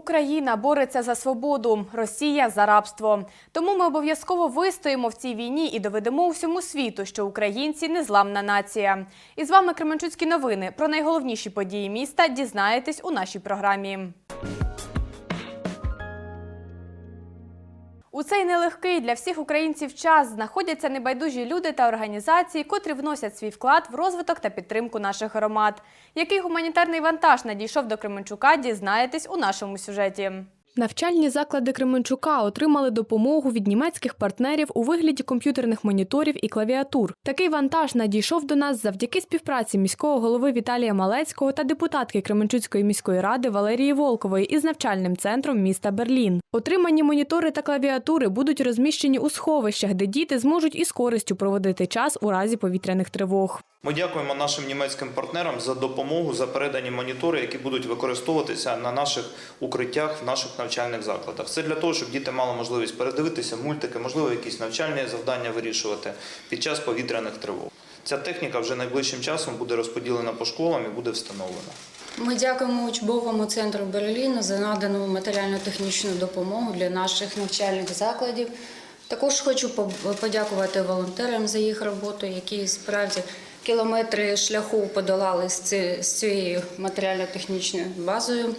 Україна бореться за свободу, Росія за рабство. Тому ми обов'язково вистоїмо в цій війні і доведемо всьому світу, що українці незламна нація. І з вами Кременчуцькі новини. Про найголовніші події міста дізнаєтесь у нашій програмі. У цей нелегкий для всіх українців час знаходяться небайдужі люди та організації, котрі вносять свій вклад в розвиток та підтримку наших громад. Який гуманітарний вантаж надійшов до Кременчука, дізнаєтесь у нашому сюжеті. Навчальні заклади Кременчука отримали допомогу від німецьких партнерів у вигляді комп'ютерних моніторів і клавіатур. Такий вантаж надійшов до нас завдяки співпраці міського голови Віталія Малецького та депутатки Кременчуцької міської ради Валерії Волкової із навчальним центром міста Берлін. Отримані монітори та клавіатури будуть розміщені у сховищах, де діти зможуть із користю проводити час у разі повітряних тривог. Ми дякуємо нашим німецьким партнерам за допомогу, за передані монітори, які будуть використовуватися на наших укриттях в наших навчальних закладах. Це для того, щоб діти мали можливість передивитися мультики, можливо, якісь навчальні завдання вирішувати під час повітряних тривог. Ця техніка вже найближчим часом буде розподілена по школам і буде встановлена. Ми дякуємо учбовому центру Берліна за надану матеріально-технічну допомогу для наших навчальних закладів. Також хочу по- подякувати волонтерам за їх роботу, які справді кілометри шляху подолали з цією матеріально-технічною базою.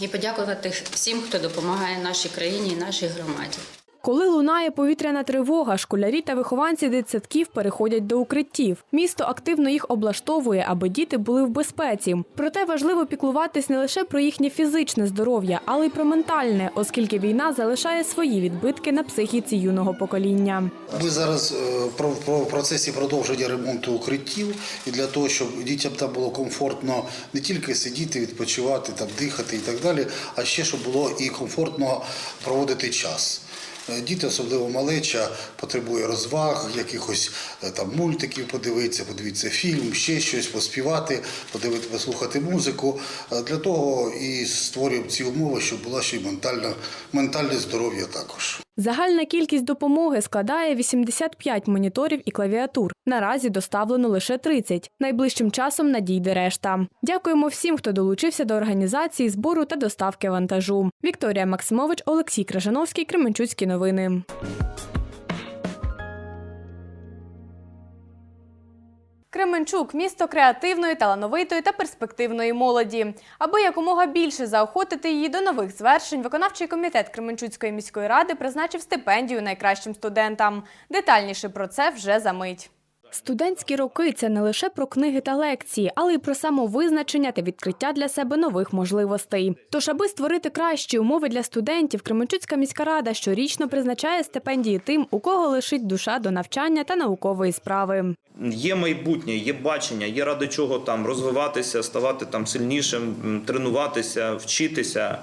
І подякувати всім, хто допомагає нашій країні і нашій громаді. Коли лунає повітряна тривога, школярі та вихованці дитсадків переходять до укриттів. Місто активно їх облаштовує, аби діти були в безпеці. Проте важливо піклуватись не лише про їхнє фізичне здоров'я, але й про ментальне, оскільки війна залишає свої відбитки на психіці юного покоління. Ми зараз е, в процесі продовження ремонту укриттів і для того, щоб дітям там було комфортно не тільки сидіти, відпочивати, там дихати і так далі, а ще щоб було і комфортно проводити час. Е, Діти, особливо малеча, потребує розваг, якихось е, там мультиків подивитися, подивитися фільм, ще щось, поспівати, подивити, послухати музику. Е, Для того і створюємо ці умови, щоб була ще й ментальне здоров'я також. Загальна кількість допомоги складає 85 моніторів і клавіатур. Наразі доставлено лише 30. Найближчим часом надійде решта. Дякуємо всім, хто долучився до організації збору та доставки вантажу. Вікторія Максимович, Олексій Кражановський, Кременчуцькі новини. Кременчук місто креативної, талановитої та перспективної молоді. Аби якомога більше заохотити її до нових звершень, виконавчий комітет Кременчуцької міської ради призначив стипендію найкращим студентам. Детальніше про це вже за мить. Студентські роки це не лише про книги та лекції, але й про самовизначення та відкриття для себе нових можливостей. Тож, аби створити кращі умови для студентів, Кременчуцька міська рада щорічно призначає стипендії тим, у кого лишить душа до навчання та наукової справи. Є майбутнє, є бачення, є ради чого там розвиватися, ставати там сильнішим, тренуватися, вчитися.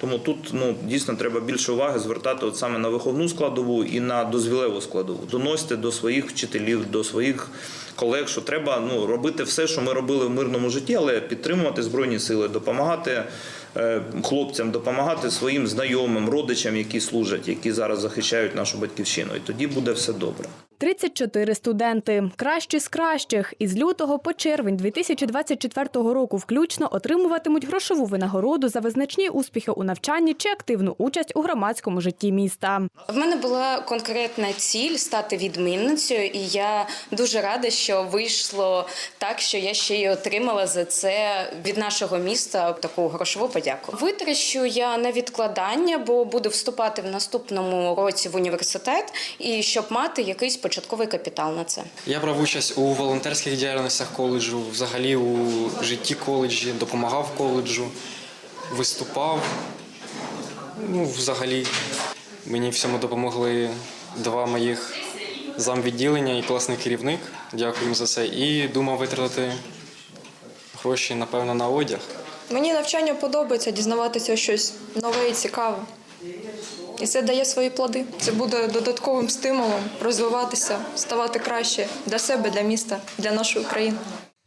Тому тут ну дійсно треба більше уваги звертати от саме на виховну складову і на дозвілеву складову. Доносити до своїх вчителів, до своїх колег, що треба ну робити все, що ми робили в мирному житті, але підтримувати збройні сили, допомагати е, хлопцям, допомагати своїм знайомим, родичам, які служать, які зараз захищають нашу батьківщину. І тоді буде все добре. 34 студенти, кращі з кращих, із лютого по червень 2024 року включно отримуватимуть грошову винагороду за визначні успіхи у навчанні чи активну участь у громадському житті міста. В мене була конкретна ціль стати відмінницею, і я дуже рада, що вийшло так, що я ще й отримала за це від нашого міста таку грошову подяку. Витрачу я на відкладання, бо буду вступати в наступному році в університет, і щоб мати якийсь початковий капітал на це. Я брав участь у волонтерських діяльностях коледжу, взагалі у житті коледжі, допомагав коледжу, виступав. Ну, взагалі, мені в цьому допомогли два моїх замвідділення і класний керівник. Дякую їм за це. І думав витратити гроші, напевно, на одяг. Мені навчання подобається дізнаватися щось нове і цікаве. І це дає свої плоди. Це буде додатковим стимулом розвиватися, ставати краще для себе, для міста, для нашої країни.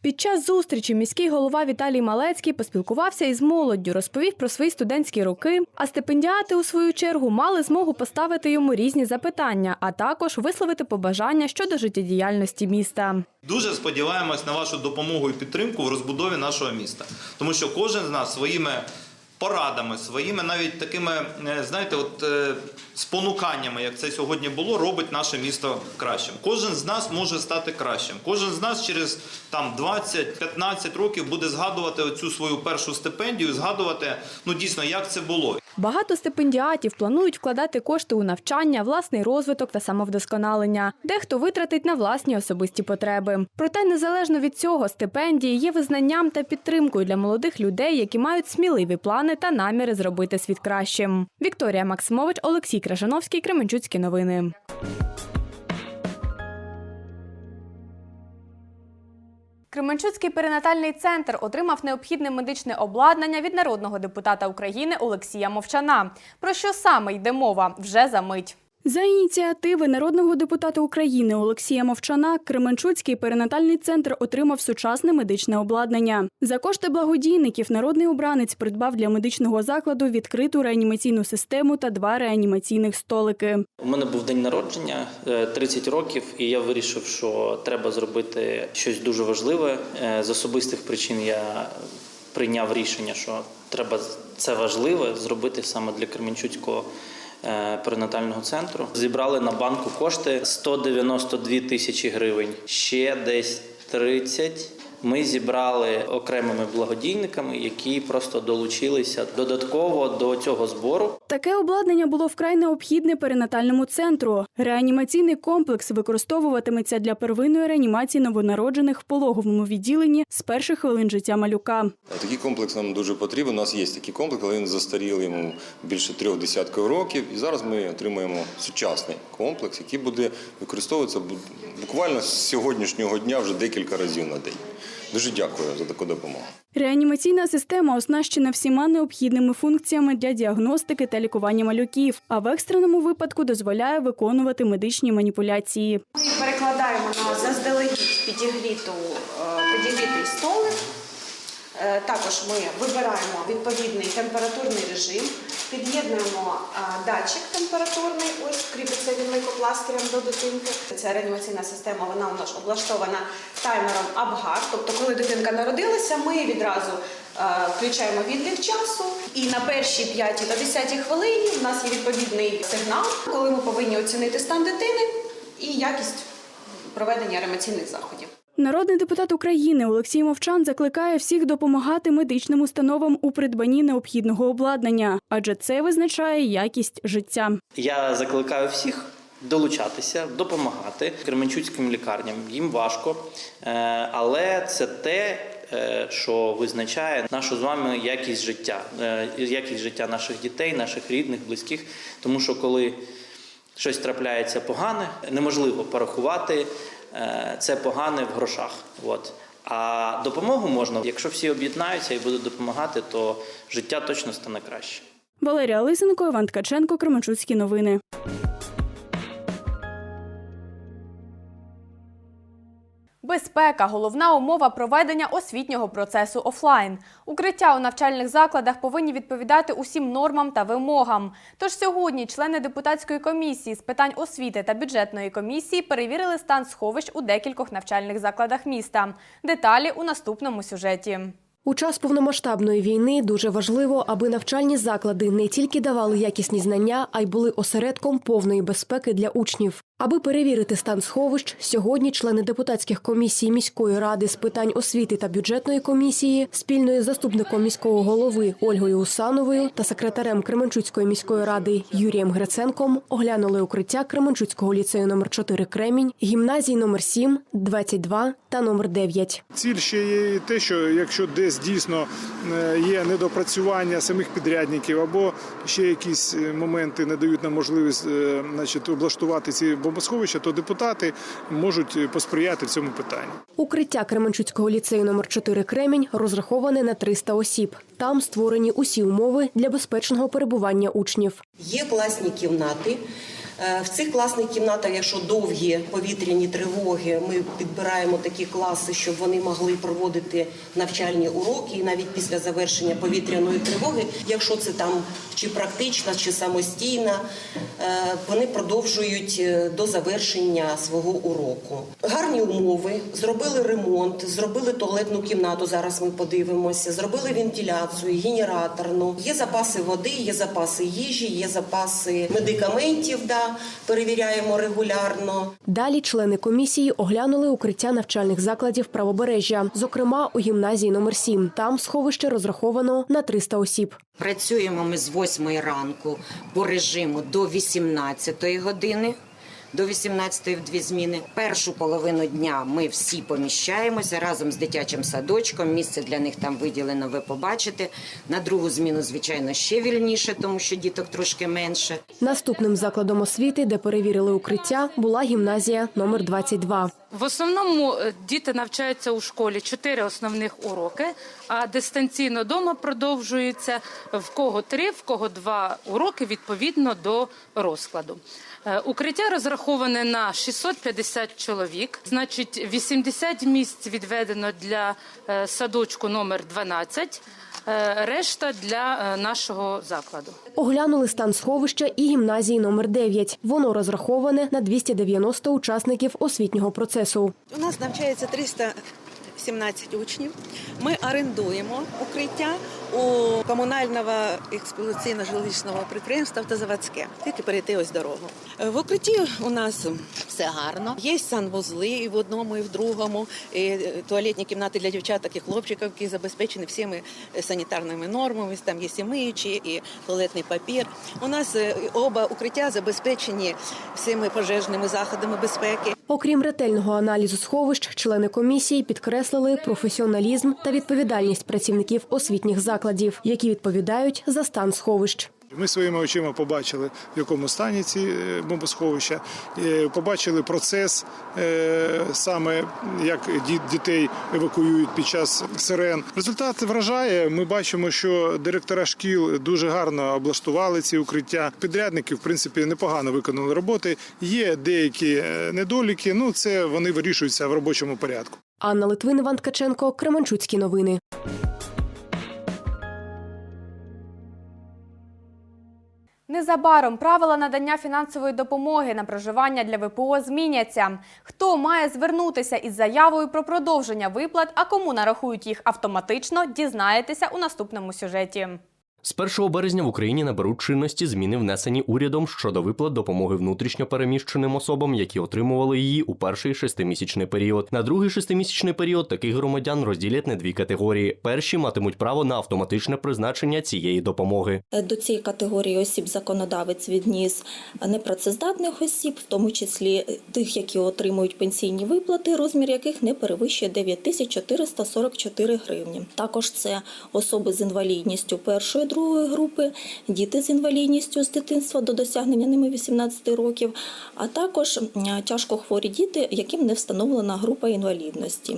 Під час зустрічі міський голова Віталій Малецький поспілкувався із молоддю, розповів про свої студентські роки. А стипендіати, у свою чергу, мали змогу поставити йому різні запитання, а також висловити побажання щодо життєдіяльності міста. Дуже сподіваємось на вашу допомогу і підтримку в розбудові нашого міста, тому що кожен з нас своїми порадами, своїми навіть такими, е, знаєте, от е, спонуканнями, як це сьогодні було, робить наше місто кращим. Кожен з нас може стати кращим. Кожен з нас через там 20-15 років буде згадувати оцю свою першу стипендію, згадувати ну дійсно, як це було. Багато стипендіатів планують вкладати кошти у навчання, власний розвиток та самовдосконалення. Дехто витратить на власні особисті потреби. Проте, незалежно від цього, стипендії є визнанням та підтримкою для молодих людей, які мають сміливі плани та наміри зробити світ кращим. Вікторія Максимович, Олексій Крашановський, Кременчуцькі новини. Кременчуцький перинатальний центр отримав необхідне медичне обладнання від народного депутата України Олексія Мовчана. Про що саме йде мова вже за мить. За ініціативи народного депутата України Олексія Мовчана Кременчуцький перинатальний центр отримав сучасне медичне обладнання. За кошти благодійників народний обранець придбав для медичного закладу відкриту реанімаційну систему та два реанімаційних столики. У мене був день народження е, 30 років, і я вирішив, що треба зробити щось дуже важливе. Е, З особистих причин я прийняв рішення, що треба це важливе зробити саме для Кременчуцького е, перинатального центру. Зібрали на банку кошти 192 тисячі гривень. Ще десь 30 ми зібрали окремими благодійниками, які просто долучилися додатково до цього збору. Таке обладнання було вкрай необхідне перинатальному центру. Реанімаційний комплекс використовуватиметься для первинної реанімації новонароджених в пологовому відділенні з перших хвилин життя малюка. Такий комплекс нам дуже потрібен. У нас є такий комплекс, але він застарілий йому більше трьох десятків років. І зараз ми отримуємо сучасний комплекс, який буде використовуватися буквально з сьогоднішнього дня вже декілька разів на день. Дуже дякую за таку допомогу. Реанімаційна система оснащена всіма необхідними функціями для діагностики та лікування малюків, а в екстреному випадку дозволяє виконувати медичні маніпуляції. Ми перекладаємо на заздалегідь підігріту, е, підігрітий столик. Е, Також ми вибираємо відповідний температурний режим, під'єднуємо е, датчик температурний, ось кріпиться він лейкопластирем до дитинки. Ця реанімаційна система вона у нас облаштована таймером Абгар. Тобто, коли дитинка народилася, ми відразу е, включаємо відлік часу. І на першій 5 та 10 хвилині в нас є відповідний сигнал, коли ми повинні оцінити стан дитини і якість проведення реанімаційних заходів. Народний депутат України Олексій Мовчан закликає всіх допомагати медичним установам у придбанні необхідного обладнання, адже це визначає якість життя. Я закликаю всіх долучатися, допомагати кременчуцьким лікарням. Їм важко, е, але це те, е, що визначає нашу з вами якість життя, е, якість життя наших дітей, наших рідних, близьких. Тому що коли щось трапляється погане, неможливо порахувати це погане в грошах. От. А допомогу можна, якщо всі об'єднаються і будуть допомагати, то життя точно стане краще. Валерія Лисенко, Іван Ткаченко, Кременчуцькі новини. Безпека головна умова проведення освітнього процесу офлайн. Укриття у навчальних закладах повинні відповідати усім нормам та вимогам. Тож сьогодні члени депутатської комісії з питань освіти та бюджетної комісії перевірили стан сховищ у декількох навчальних закладах міста. Деталі у наступному сюжеті. У час повномасштабної війни дуже важливо, аби навчальні заклади не тільки давали якісні знання, а й були осередком повної безпеки для учнів. Аби перевірити стан сховищ, сьогодні члени депутатських комісій міської ради з питань освіти та бюджетної комісії спільно із заступником міського голови Ольгою Усановою та секретарем Кременчуцької міської ради Юрієм Гриценком оглянули укриття Кременчуцького ліцею номер 4 Кремінь, гімназій номер 7, 22 та номер 9. Ціль ще є те, що якщо десь дійсно е, є недопрацювання самих підрядників або ще якісь е, моменти не дають нам можливість е, значить, облаштувати ці бомбосховища, то депутати можуть е, посприяти в цьому питанні. Укриття Кременчуцького ліцею номер 4 Кремінь розраховане на 300 осіб. Там створені усі умови для безпечного перебування учнів. Є класні кімнати, В цих класних кімнатах, якщо довгі повітряні тривоги, ми підбираємо такі класи, щоб вони могли проводити навчальні уроки, і навіть після завершення повітряної тривоги, якщо це там чи практична, чи самостійна, е, вони продовжують е, до завершення свого уроку. Гарні умови, зробили ремонт, зробили туалетну кімнату. Зараз ми подивимося, зробили вентиляцію, генераторну. Є запаси води, є запаси їжі, є запаси медикаментів. Да, перевіряємо регулярно. Далі члени комісії оглянули укриття навчальних закладів правобережжя, зокрема у гімназії номер 7 Там сховище розраховано на 300 осіб. Працюємо ми з 8 ранку по режиму до 18 години. До 18 в дві зміни. Першу половину дня ми всі поміщаємося разом з дитячим садочком. Місце для них там виділено, ви побачите. На другу зміну, звичайно, ще вільніше, тому що діток трошки менше. Наступним закладом освіти, де перевірили укриття, була гімназія номер 22. В основному е, діти навчаються у школі чотири основних уроки, а дистанційно вдома продовжується в кого три, в кого два уроки відповідно до розкладу. Е, Укриття розраховане на 650 чоловік, значить 80 місць відведено для е, садочку номер 12, е, решта для е, нашого закладу. Оглянули стан сховища і гімназії номер 9. Воно розраховане на 290 учасників освітнього процесу. У нас навчається 317 учнів. Ми орендуємо укриття у комунального експлуатаційно-жилищного підприємства «Автозаводське». Тільки перейти ось дорогу. В укритті у нас все гарно. Є санвузли і в одному, і в другому. І е, туалетні кімнати для дівчаток і хлопчиків, які забезпечені всіми санітарними нормами. Там є і миючі, і туалетний папір. У нас е, оба укриття забезпечені всіми пожежними заходами безпеки. Окрім ретельного аналізу сховищ, члени комісії підкреслили професіоналізм та відповідальність працівників освітніх закладів, які відповідають за стан сховищ. Ми своїми очима побачили, в якому стані ці е, бомбосховища, е, побачили процес, е, саме як дітей евакуюють під час сирен. Результат вражає. Ми бачимо, що директора шкіл дуже гарно облаштували ці укриття. Підрядники, в принципі, непогано виконали роботи. Є деякі недоліки. Ну це вони вирішуються в робочому порядку. Анна Литвин, Іван Ткаченко, Кременчуцькі новини. Незабаром правила надання фінансової допомоги на проживання для ВПО зміняться. Хто має звернутися із заявою про продовження виплат, а кому нарахують їх автоматично, дізнаєтеся у наступному сюжеті. З 1 березня в Україні наберуть чинності зміни, внесені урядом щодо виплат допомоги внутрішньо переміщеним особам, які отримували її у перший шестимісячний період. На другий шестимісячний період таких громадян розділять на дві категорії. Перші матимуть право на автоматичне призначення цієї допомоги. До цієї категорії осіб законодавець відніс непрацездатних осіб, в тому числі тих, які отримують пенсійні виплати, розмір яких не перевищує 9444 гривні. Також це особи з інвалідністю першої другої групи, діти з інвалідністю з дитинства до досягнення ними 18 років, а також тяжко хворі діти, яким не встановлена група інвалідності.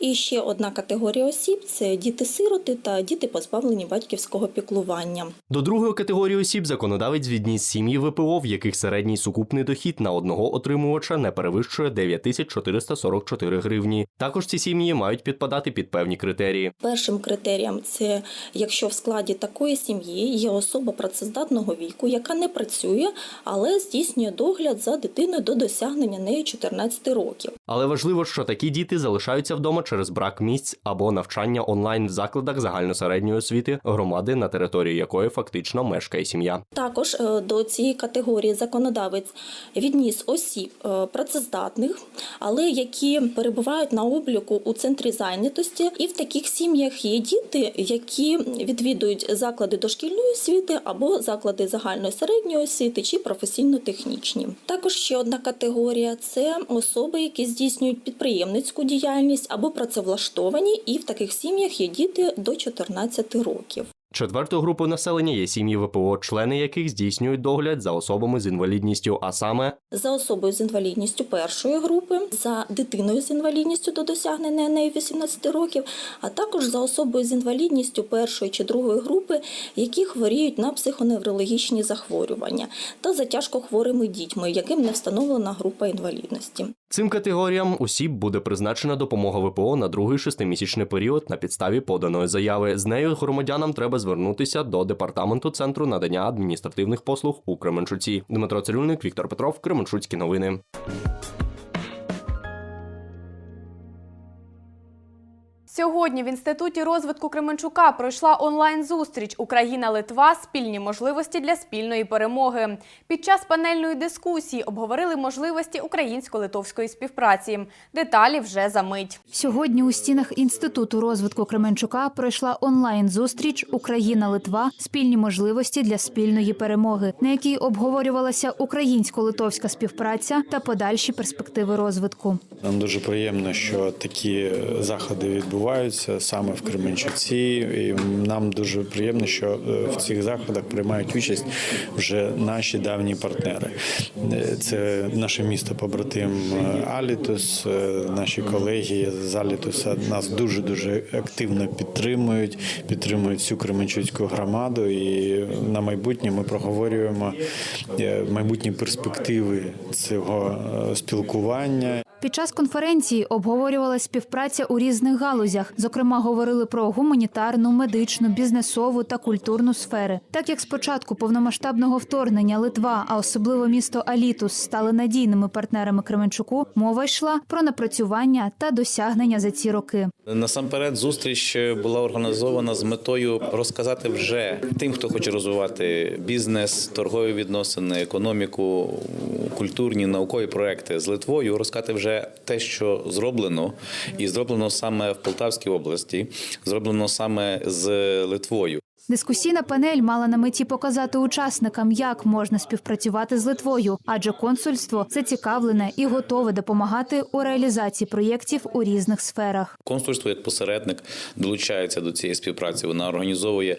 І ще одна категорія осіб це діти-сироти та діти, позбавлені батьківського піклування. До другої категорії осіб законодавець відніс сім'ї ВПО, в яких середній сукупний дохід на одного отримувача не перевищує 9444 гривні. Також ці сім'ї мають підпадати під певні критерії. Першим критерієм це якщо в складі такої сім'ї є особа працездатного віку, яка не працює, але здійснює догляд за дитиною до досягнення неї 14 років. Але важливо, що такі діти залишаються вдома через брак місць або навчання онлайн в закладах загальносередньої освіти громади, на території якої фактично мешкає сім'я. Також е, до цієї категорії законодавець відніс осіб е, працездатних, але які перебувають на обліку у центрі зайнятості, і в таких сім'ях є діти, які відвідують заклади дошкільної освіти або заклади загальної середньої освіти чи професійно-технічні. Також ще одна категорія це особи, які здійснюють підприємницьку діяльність або працевлаштовані, і в таких сім'ях є діти до 14 років. Четвертою групою населення є сім'ї ВПО, члени яких здійснюють догляд за особами з інвалідністю, а саме За особою з інвалідністю першої групи, за дитиною з інвалідністю до досягнення нею 18 років, а також за особою з інвалідністю першої чи другої групи, які хворіють на психоневрологічні захворювання, та за тяжко хворими дітьми, яким не встановлена група інвалідності. Цим категоріям осіб буде призначена допомога ВПО на другий шестимісячний період на підставі поданої заяви. З нею громадянам треба звернутися до департаменту центру надання адміністративних послуг у Кременчуці. Дмитро Цирюльник, Віктор Петров, Кременчуцькі новини. Сьогодні в інституті розвитку Кременчука пройшла онлайн-зустріч Україна-Литва спільні можливості для спільної перемоги. Під час панельної дискусії обговорили можливості українсько-литовської співпраці. Деталі вже за мить. Сьогодні у стінах інституту розвитку Кременчука пройшла онлайн-зустріч Україна-Литва спільні можливості для спільної перемоги, на якій обговорювалася українсько-литовська співпраця та подальші перспективи розвитку. Нам дуже приємно, що такі заходи відбуваються саме в Кременчуці. І нам дуже приємно, що е, в цих заходах приймають участь вже наші давні партнери. Е, Це наше місто побратим е, Алітус. Наші колеги з Алітуса нас дуже дуже активно підтримують, підтримують всю Кременчуцьку громаду. І на майбутнє ми проговорюємо майбутні перспективи цього спілкування. Під час конференції обговорювалася співпраця у різних галузях. Зокрема, говорили про гуманітарну, медичну, бізнесову та культурну сфери. Так як з початку повномасштабного вторгнення Литва, а особливо місто Алітус, стали надійними партнерами Кременчуку, мова йшла про напрацювання та досягнення за ці роки. Насамперед, зустріч була організована з метою розказати вже тим, хто хоче розвивати бізнес, торгові відносини, економіку, культурні наукові проекти з Литвою, розказати вже те, що зроблено, і зроблено саме в Полтавській області, зроблено саме з Литвою. Дискусійна панель мала на меті показати учасникам, як можна співпрацювати з Литвою, адже консульство зацікавлене і готове допомагати у реалізації проєктів у різних сферах. Консульство як посередник долучається до цієї співпраці. Вона організовує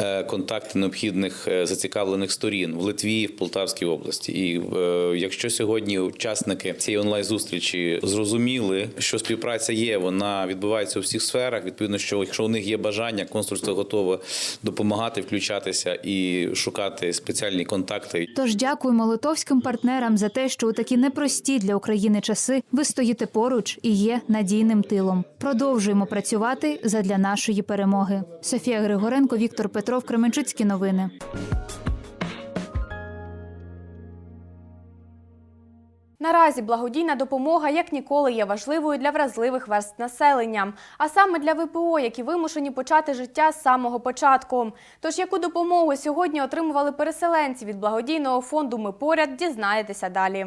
е, контакти необхідних е, зацікавлених сторін в Литві, в Полтавській області. І е, якщо сьогодні учасники цієї онлайн зустрічі зрозуміли, що співпраця є, вона відбувається у всіх сферах. Відповідно, що якщо у них є бажання, консульство готове допомагати, включатися і шукати спеціальні контакти. Тож дякуємо литовським партнерам за те, що у такі непрості для України часи ви стоїте поруч і є надійним тилом. Продовжуємо працювати задля нашої перемоги. Софія Григоренко, Віктор Петров, Кременчуцькі новини. Наразі благодійна допомога як ніколи є важливою для вразливих верст населення, а саме для ВПО, які вимушені почати життя з самого початку. Тож яку допомогу сьогодні отримували переселенці від благодійного фонду Ми поряд дізнаєтеся далі.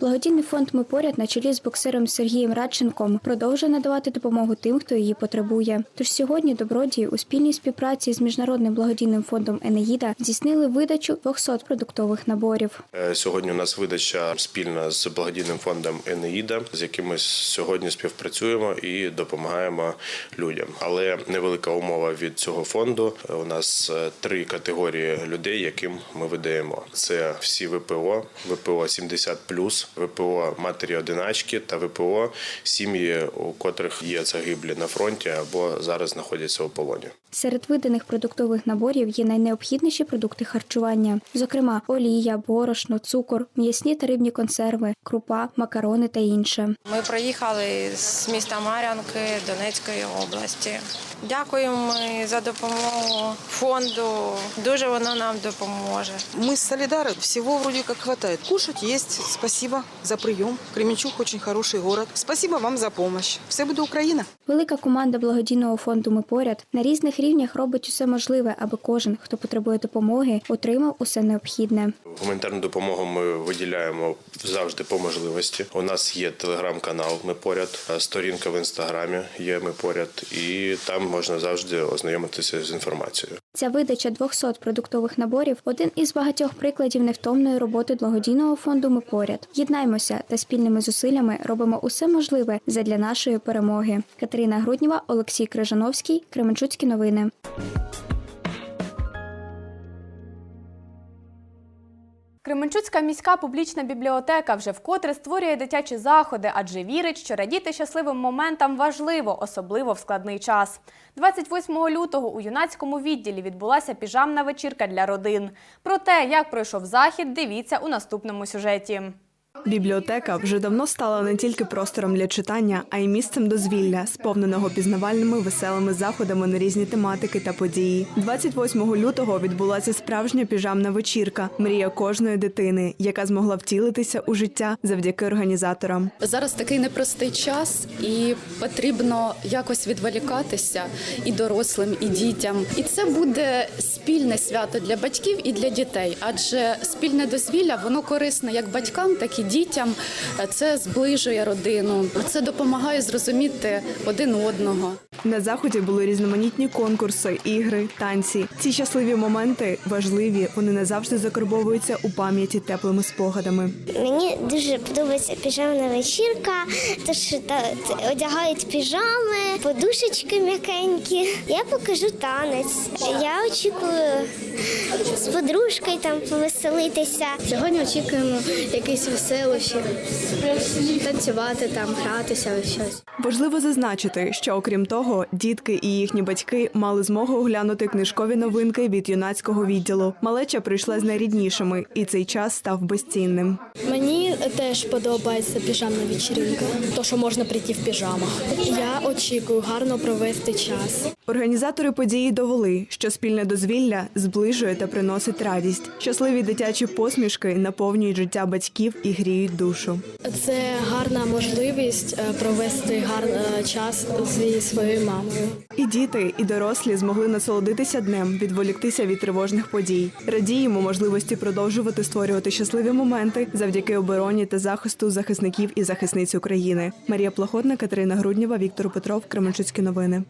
Благодійний фонд Ми поряд на чолі з боксером Сергієм Радченком продовжує надавати допомогу тим, хто її потребує. Тож сьогодні добродії у спільній співпраці з міжнародним благодійним фондом Енеїда здійснили видачу 200 продуктових наборів. Е, Сьогодні у нас видача спільна з благодійним фондом Енеїда, з яким ми сьогодні співпрацюємо і допомагаємо людям. Але невелика умова від цього фонду. У нас е, три категорії людей, яким ми видаємо. Це всі ВПО, ВПО 70+, ВПО матері одиначки та ВПО сім'ї, у котрих є загиблі на фронті або зараз знаходяться у полоні. Серед виданих продуктових наборів є найнеобхідніші продукти харчування, зокрема олія, борошно, цукор, м'ясні та рибні консерви, крупа, макарони та інше. Ми приїхали з міста Мар'янки Донецької області. Дякуємо за допомогу фонду. Дуже воно нам допоможе. Мы солидары, всего вроде как хватает. Кушать есть, спасибо за прием. Кременчуг очень хороший город. Спасибо вам за помощь. Все буде Україна. Велика команда благодійного фонду Ми поряд на різних рівнях робить усе можливе, аби кожен, хто потребує допомоги, отримав усе необхідне. Гуманітарну допомогу ми виділяємо завжди по можливості. У нас є телеграм-канал. Ми поряд, сторінка в інстаграмі є. Ми поряд, і там можна завжди ознайомитися з інформацією. Ця видача 200 продуктових наборів один із багатьох прикладів невтомної роботи благодійного фонду Ми поряд. Єднаймося та спільними зусиллями робимо усе можливе задля нашої перемоги. Катерина Грудніва, Олексій Крижановський, Кременчуцькі новини новини. Кременчуцька міська публічна бібліотека вже вкотре створює дитячі заходи, адже вірить, що радіти щасливим моментам важливо, особливо в складний час. 28 лютого у юнацькому відділі відбулася піжамна вечірка для родин. Про те, як пройшов захід, дивіться у наступному сюжеті. Бібліотека вже давно стала не тільки простором для читання, а й місцем дозвілля, сповненого пізнавальними веселими заходами на різні тематики та події. 28 лютого відбулася справжня піжамна вечірка, мрія кожної дитини, яка змогла втілитися у життя завдяки організаторам. Зараз такий непростий час, і потрібно якось відволікатися і дорослим, і дітям. І це буде спільне свято для батьків і для дітей, адже спільне дозвілля воно корисне як батькам, так і дітям. Це зближує родину, це допомагає зрозуміти один одного. На заході були різноманітні конкурси, ігри, танці. Ці щасливі моменти важливі. Вони назавжди закарбовуються у пам'яті теплими спогадами. Мені дуже подобається піжамна вечірка, тож та, одягають піжами, подушечки м'якенькі. Я покажу танець. Я очікую з подружкою там повеселитися. Сьогодні очікуємо якісь веселощі, танцювати там, гратися щось. Важливо зазначити, що окрім того, дітки і їхні батьки мали змогу оглянути книжкові новинки від юнацького відділу. Малеча прийшла з найріднішими, і цей час став безцінним. Мені теж подобається піжамна вечірка, то що можна прийти в піжамах. Я очікую гарно провести час. Організатори події довели, що спільне дозвілля зближує та приносить радість. Щасливі дитячі посмішки наповнюють життя батьків і гріють душу. Це гарна можливість е, провести гарний час зі своєю мамою. І діти, і дорослі змогли насолодитися днем, відволіктися від тривожних подій. Радіємо можливості продовжувати створювати щасливі моменти завдяки обороні та захисту захисників і захисниць України. Марія Плохотна, Катерина Груднєва, Віктор Петров, Кременчуцькі новини.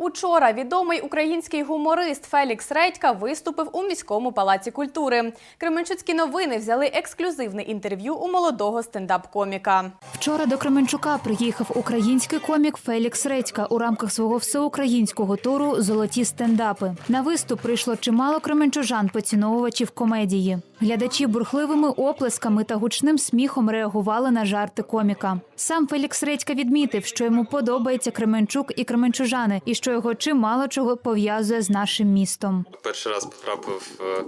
Учора відомий український гуморист Фелікс Редька виступив у міському палаці культури. Кременчуцькі новини взяли ексклюзивне інтерв'ю у молодого стендап-коміка. Вчора до Кременчука приїхав український комік Фелікс Редька у рамках свого всеукраїнського туру Золоті стендапи. На виступ прийшло чимало кременчужан, поціновувачів комедії. Глядачі бурхливими оплесками та гучним сміхом реагували на жарти коміка. Сам Фелікс Редька відмітив, що йому подобається Кременчук і кременчужани, і що його чимало чого пов'язує з нашим містом. Перший раз потрапив е,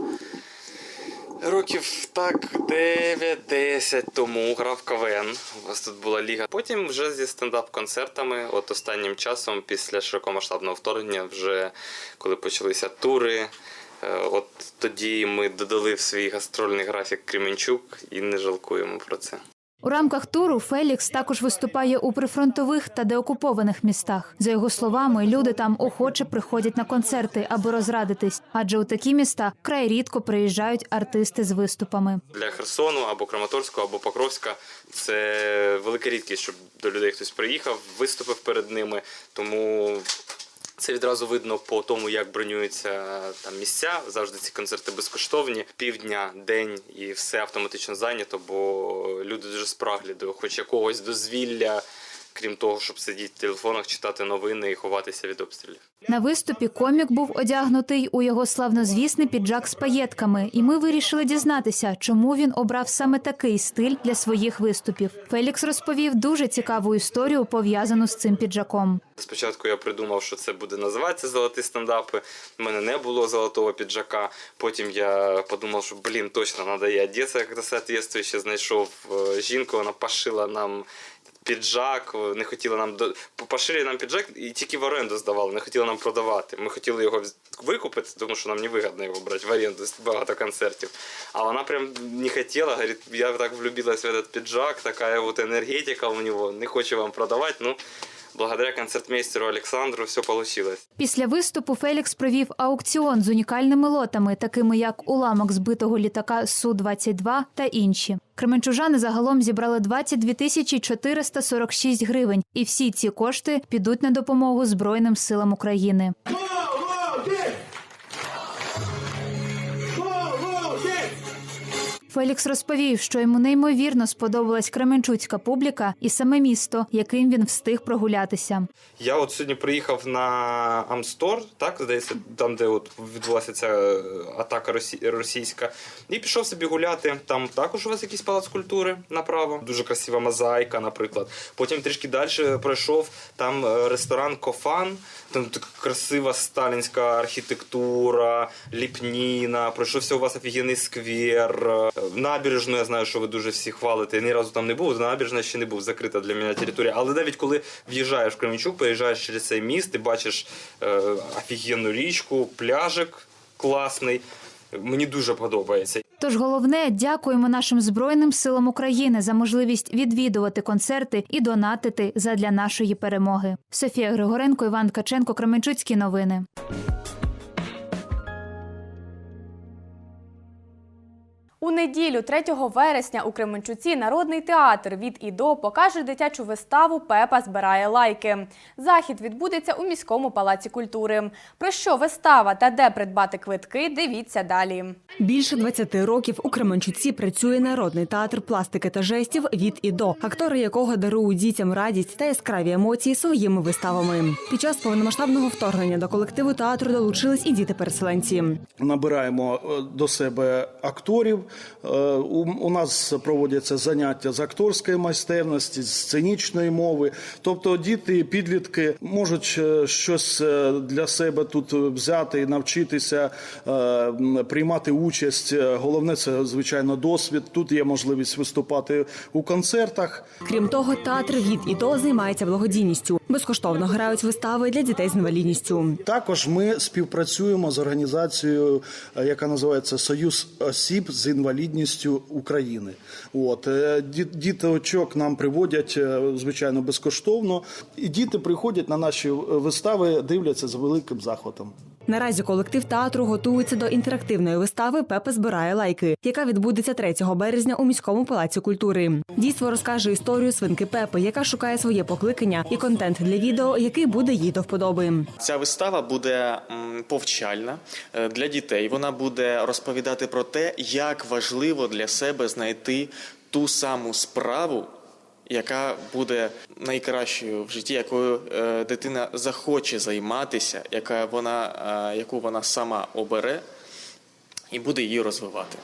років так 9-10 тому. Грав КВН. У вас тут була ліга. Потім вже зі стендап-концертами. От останнім часом, після широкомасштабного вторгнення, вже коли почалися тури. Е, От тоді ми додали в свій гастрольний графік Кременчук і не жалкуємо про це. У рамках туру Фелікс також виступає у прифронтових та деокупованих містах. За його словами, люди там охоче приходять на концерти, аби розрадитись, адже у такі міста край рідко приїжджають артисти з виступами. Для Херсону або Краматорського, або Покровська це велика рідкість, щоб до людей хтось приїхав, виступив перед ними. Тому це відразу видно по тому, як бронюються там місця. Завжди ці концерти безкоштовні, півдня, день і все автоматично зайнято, бо люди дуже спраглі до хоч якогось дозвілля, крім того, щоб сидіти в телефонах, читати новини і ховатися від обстрілів. На виступі комік був одягнутий у його славнозвісний піджак з паєтками, і ми вирішили дізнатися, чому він обрав саме такий стиль для своїх виступів. Фелікс розповів дуже цікаву історію, пов'язану з цим піджаком. Спочатку я придумав, що це буде називатися золоті стендапи. У мене не було золотого піджака. Потім я подумав, що блін, точно треба і одягатися як соответствующе. Знайшов е, жінку, вона пошила нам. Піджак, не хотіла нам до поширили нам піджак і тільки в оренду здавали, не хотіли нам продавати. Ми хотіли його викупити, тому що нам не вигідно його брати в оренду багато концертів. А вона прям не хотіла, говорить, я так влюбилась в этот піджак, така вот енергетика у нього, не хочу вам продавати. Ну, благодаря концертмейстеру Олександру все получилось. Після виступу Фелікс провів аукціон з унікальними лотами, такими як уламок збитого літака су 22 та інші. Кременчужани загалом зібрали 22 тисячі 446 гривень, і всі ці кошти підуть на допомогу Збройним силам України. Фелікс розповів, що йому неймовірно сподобалась кременчуцька публіка і саме місто, яким він встиг прогулятися. Я от сьогодні приїхав на Амстор, так здається, там, де от відбулася ця е, атака росі- російська, і пішов собі гуляти. Там також у вас якийсь палац культури направо. Дуже красива мозаїка, наприклад. Потім трішки далі пройшов там е, ресторан Кофан. Там така красива сталінська архітектура, ліпніна. Пройшовся у вас офігенний сквер. Е, Набережну, я знаю, що ви дуже всі хвалите. Я ні разу там не був. Набережна ще не був закрита для мене територія. Але навіть коли в'їжджаєш в Кременчук, переїжджаєш через цей міст, ти бачиш е, офігенну річку, пляжик класний. Мені дуже подобається. Тож головне, дякуємо нашим збройним силам України за можливість відвідувати концерти і донатити задля нашої перемоги. Софія Григоренко, Іван Ткаченко, Кременчуцькі новини. У неділю, 3 вересня, у Кременчуці народний театр від і до покаже дитячу виставу Пепа збирає лайки. Захід відбудеться у міському палаці культури. Про що вистава та де придбати квитки, дивіться далі. Більше 20 років у Кременчуці працює народний театр пластики та жестів від і до, актори якого дарують дітям радість та яскраві емоції своїми виставами. Під час повномасштабного вторгнення до колективу театру долучились і діти-переселенці. набираємо е, до себе акторів. Е, У, нас проводяться заняття з акторської майстерності, з сценічної мови. Тобто діти, підлітки можуть е, щось е, для себе тут взяти і навчитися приймати участь. Головне це звичайно досвід. Тут є можливість виступати у концертах. Крім того, театр від і до займається благодійністю. Безкоштовно грають вистави для дітей з інвалідністю. Також ми співпрацюємо з організацією, яка називається Союз осіб з інвалідністю України. От е, ді- діточок нам приводять е, звичайно безкоштовно, і діти приходять на наші е, вистави, дивляться з великим захватом. Наразі колектив театру готується до інтерактивної вистави Пепе збирає лайки, яка відбудеться 3 березня у міському палаці культури. Дійство розкаже історію свинки Пепи, яка шукає своє покликання і контент для відео, який буде їй до вподоби. Ця вистава буде повчальна е, для дітей. Вона буде розповідати про те, як важливо для себе знайти ту саму справу, яка буде найкращою в житті, якою е, дитина захоче займатися, яка вона, е, яку вона сама обере, і буде її розвивати.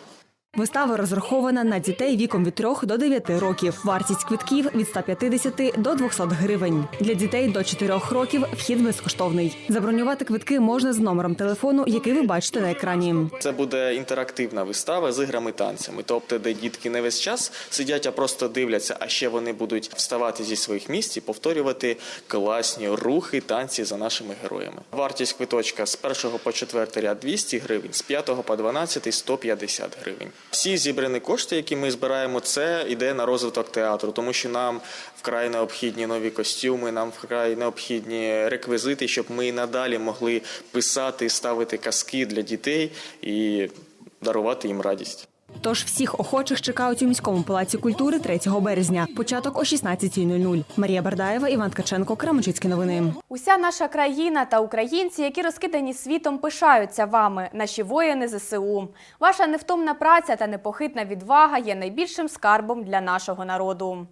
Вистава розрахована на дітей віком від 3 до 9 років. Вартість квитків від 150 до 200 гривень. Для дітей до 4 років вхід безкоштовний. Забронювати квитки можна з номером телефону, який ви бачите на екрані. Це буде інтерактивна вистава з іграми танцями, тобто, де дітки не весь час сидять, а просто дивляться, а ще вони будуть вставати зі своїх місць і повторювати класні рухи, танці за нашими героями. Вартість квиточка з 1 по 4 ряд 200 гривень, з 5 по 12 – 150 гривень. Всі зібрані кошти, які ми збираємо, це йде на розвиток театру, тому що нам вкрай необхідні нові костюми, нам вкрай необхідні реквізити, щоб ми і надалі могли писати, ставити казки для дітей і дарувати їм радість. Тож всіх охочих чекають у міському палаці культури 3 березня. Початок о 16.00. Марія Бардаєва, Іван Ткаченко, Крамочицькі новини. Уся наша країна та українці, які розкидані світом, пишаються вами, наші воїни ЗСУ. Ваша невтомна праця та непохитна відвага є найбільшим скарбом для нашого народу.